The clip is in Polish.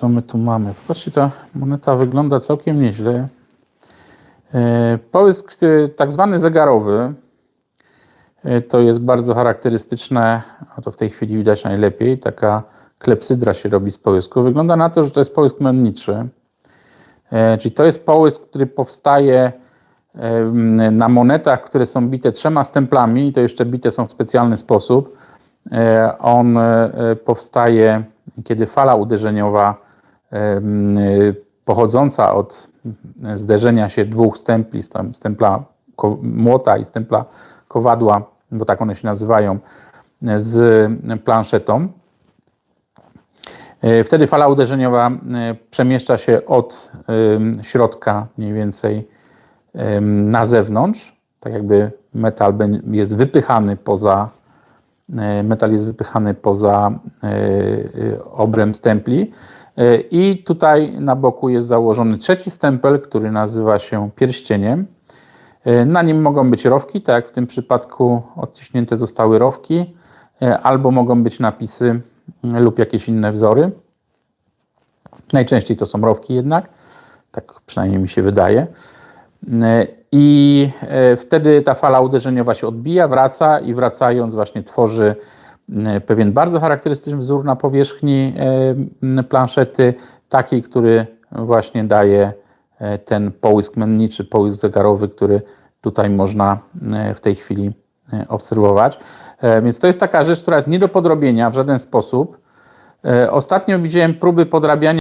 Co my tu mamy? Patrzcie, ta moneta wygląda całkiem nieźle. E, Połysk e, tak zwany zegarowy e, to jest bardzo charakterystyczne, a to w tej chwili widać najlepiej, taka klepsydra się robi z połysku. Wygląda na to, że to jest połysk menniczy. Czyli to jest połysk, który powstaje na monetach, które są bite trzema stemplami i to jeszcze bite są w specjalny sposób. On powstaje, kiedy fala uderzeniowa pochodząca od zderzenia się dwóch stempli, stem- stempla młota i stempla kowadła, bo tak one się nazywają, z planszetą. E, Wtedy fala uderzeniowa e, przemieszcza się od środka mniej więcej na zewnątrz, tak jakby metal jest wypychany poza, metal jest wypychany poza obręb stempli i tutaj na boku jest założony trzeci stempel, który nazywa się pierścieniem. E, Na nim mogą być rowki, tak jak w tym przypadku odciśnięte zostały rowki, e, albo mogą być napisy m, lub jakieś inne wzory. Najczęściej to są rowki jednak, tak przynajmniej mi się wydaje. E, I e, wtedy ta fala uderzeniowa się odbija, wraca i wracając właśnie tworzy pewien bardzo charakterystyczny wzór na powierzchni e, planszety, taki, który właśnie daje e, ten połysk menniczy, połysk zegarowy, który tutaj można e, w tej chwili e, obserwować. E, Więc to jest taka rzecz, która jest nie do podrobienia w żaden sposób. E, Ostatnio widziałem próby podrabiania